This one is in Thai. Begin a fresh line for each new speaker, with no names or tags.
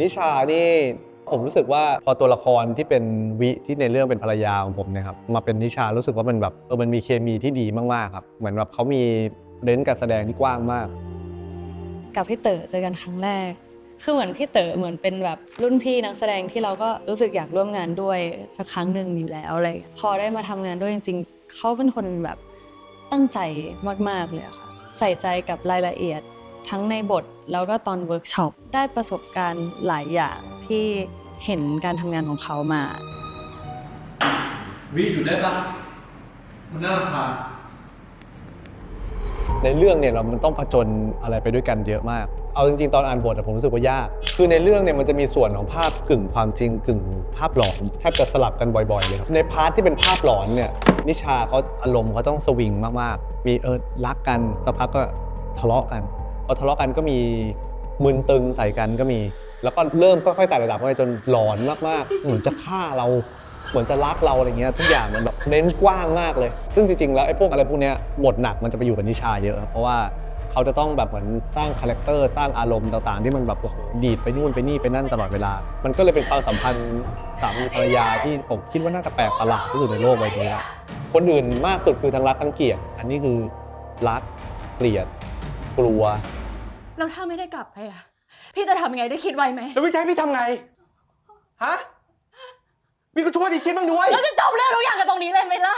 นิชานี่ผมรู้สึกว่าพอตัวละครที่เป็นวิที่ในเรื่องเป็นภรรยาของผมเนี่ยครับมาเป็นนิชารู้สึกว่ามันแบบเออมันมีเคมีที่ดีมากๆครับ เหมือนแบบเขามีเรนจ์การแสดงที่กว้างมาก
กับพี่เต๋อเจอกันครั้งแรก คือเหมือนพี่เต๋อเหมือนเป็นแบบรุ่นพี่นักแสดงที่เราก็รู้สึกอยากร่วมงานด้วยสักครั้งหนึ่งอยู่แล้วอะไรอย่างเงี้ยพอได้มาทำงานด้วยจริง ๆเขาเป็นคนแบบตั้งใจมากๆเลยค่ะใส่ใจกับรายละเอียด ทั้งในบทแล้วก็ตอนเวิร์กช็อปได้ประสบการณ์หลายอย่างที่เห็นการทำงานของเขามา
วิอยู่ได้ปะมันน่ารำคาญ
ในเรื่องเนี่ยเรามันต้องผจญอะไรไปด้วยกันเยอะมาก เอาจริงๆ ตอนอ่านบทอะผมรู้สึกว่ายาก คือในเรื่องเนี่ยมันจะมีส่วนของภาพกึ่งความจริงกึ่งภาพหลอนแทบจะสลับกันบ่อยๆเลยครับในพาร์ทที่เป็นภาพหลอนเนี่ยนิชาเขาอารมณ์เขาต้องสวิงมากๆ มีเออรักกันสักพักก็ทะเลาะกัน พอทะเลาะกันก็มีมึนตึงใส่กันก็มี แล้วก็เริ่มค่อยๆไต่ระดับไปจนหลอนมากๆเหมือนจะฆ่าเราเหมือนจะรักเราอะไรเงี้ยทุกอย่างมันแบบเน้นกว้างมากเลย ซึ่งจริงๆแล้วไอ้พวกอะไรพวกเนี้ยบทหนักมันจะไปอยู่กับนิชาเยอะครับเพราะว่าเขาจะต้องแบบเหมือนสร้างคาแรคเตอร์สร้างอารมณ์ต่างๆ ที่มันแบบดีดไปนู่นไปนี่ไปนั่นตลอดเวลา มันก็เลยเป็นความสัมพันธ์สามีภรรยาที่ผมคิดว่าน่าจะแปลกประหลาดที่สุดในโลกใบนี้ละคนอื่นมากสุดคือทั้งรักทั้งเกลียด อันนี้คือรักเกลียด กลัว
แล้วถ้าไม่ได้กลับไปอะ พี่จะทำยังไงได้คิดไว้ไหม
แล้วพี่จะให้พี่ทำไง ฮะ พี่ก็ช่วยดิคิดบ้างด้วย
แล้วจะจบเรื่องทุกอย่างกันตรงนี้เลยไหมล่ะ